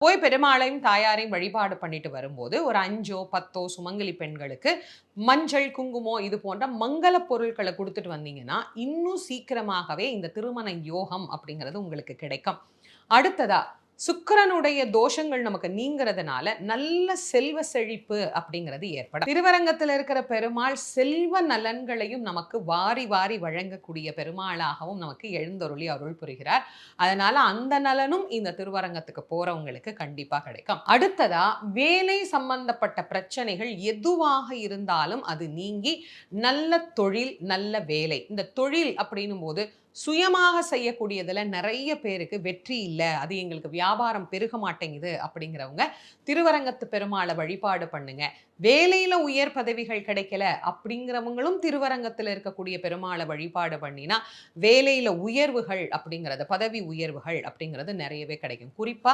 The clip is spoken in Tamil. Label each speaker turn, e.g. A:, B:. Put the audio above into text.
A: போய் பெருமாளையும் தாயாரையும் வழிபாடு பண்ணிட்டு வரும்போது ஒரு அஞ்சோ பத்தோ சுமங்கலி பெண்களுக்கு மஞ்சள் குங்குமம் இது போன்ற மங்கள பொருட்களை கொடுத்துட்டு வந்தீங்கன்னா இன்னும் சீக்கிரமாகவே இந்த திருமண யோகம் அப்படிங்கிறது உங்களுக்கு கிடைக்கும். அடுத்ததா சுக்கிரனுடைய தோஷங்கள் நமக்கு நீங்கிறதுனால நல்ல செல்வ செழிப்பு அப்படிங்கிறது ஏற்படும். திருவரங்கத்தில் இருக்கிற பெருமாள் செல்வ நலன்களையும் நமக்கு வாரி வாரி வழங்கக்கூடிய பெருமாளாகவும் நமக்கு எழுந்தொருளி அருள் புரிகிறார். அதனால அந்த நலனும் இந்த திருவரங்கத்துக்கு போறவங்களுக்கு கண்டிப்பா கிடைக்கும். அடுத்ததா வேலை சம்பந்தப்பட்ட பிரச்சனைகள் எதுவாக இருந்தாலும் அது நீங்கி நல்ல தொழில் நல்ல வேலை. இந்த தொழில் அப்படின்னும் போது சுயமாக செய்யக்கூடியதுல நிறைய பேருக்கு வெற்றி இல்லை. அது எங்களுக்கு வியாபாரம் பெருக மாட்டேங்குது அப்படிங்கிறவங்க திருவரங்கத்து பெருமாளை வழிபாடு பண்ணுங்க. வேலையில உயர் பதவிகள் கிடைக்கல அப்படிங்கிறவங்களும் திருவரங்கத்தில் இருக்கக்கூடிய பெருமாளை வழிபாடு பண்ணினா வேலையில உயர்வுகள் அப்படிங்கிறது பதவி உயர்வுகள் அப்படிங்கிறது நிறையவே கிடைக்கும். குறிப்பா